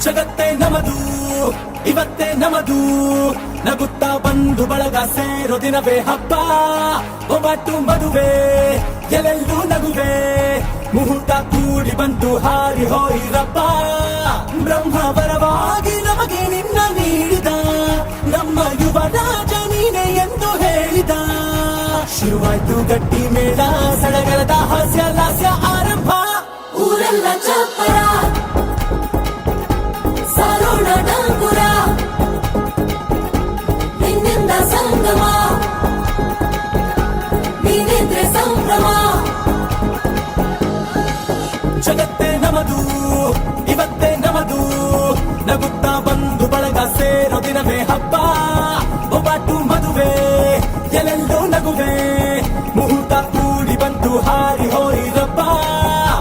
ಜಗತ್ತೇ ನಮದು, ಇವತ್ತೇ ನಮದು. ನಗುತ್ತಾ ಬಂದು ಬಳಗ ಸೇರೋ ದಿನವೇ ಹಬ್ಬ. ಒಬ್ಬಟ್ಟು ಮದುವೆ, ಎಲ್ಲೆಲ್ಲೂ ನಗುವೆ. ಮುಹೂರ್ತ ಕೂಡಿ ಬಂದು ಹಾರಿ ಹೋಯಿರಪ್ಪ. ಬ್ರಹ್ಮ ಪರವಾಗಿ ನಮಗೆ ನಿನ್ನ ನೀಡಿದ, ನಮ್ಮ ಯುವ ರಾಜ ನೀನೆ ಎಂದು ಹೇಳಿದ. ಶುರುವಾಯ್ತು ಗಟ್ಟಿ ಮೇಳ, ಸಡಗರದ ಹಾಸ್ಯ ಲಾಸ್ಯ ಆರಂಭ. ಊರೆಲ್ಲ ಚಪ್ಪರ. ಸಂಭ್ರಮ. ಜಗತ್ತೇ ನಮದು ಇವತ್ತೇ ನಮದು. ನಗುತ್ತಾ ಬಂದು ಬಳಗ ಸೇರೋ ದಿನವೇ ಹಬ್ಬ. ಒಬ್ಬಟ್ಟು ಮದುವೆ ಎಲ್ಲೆಲ್ಲ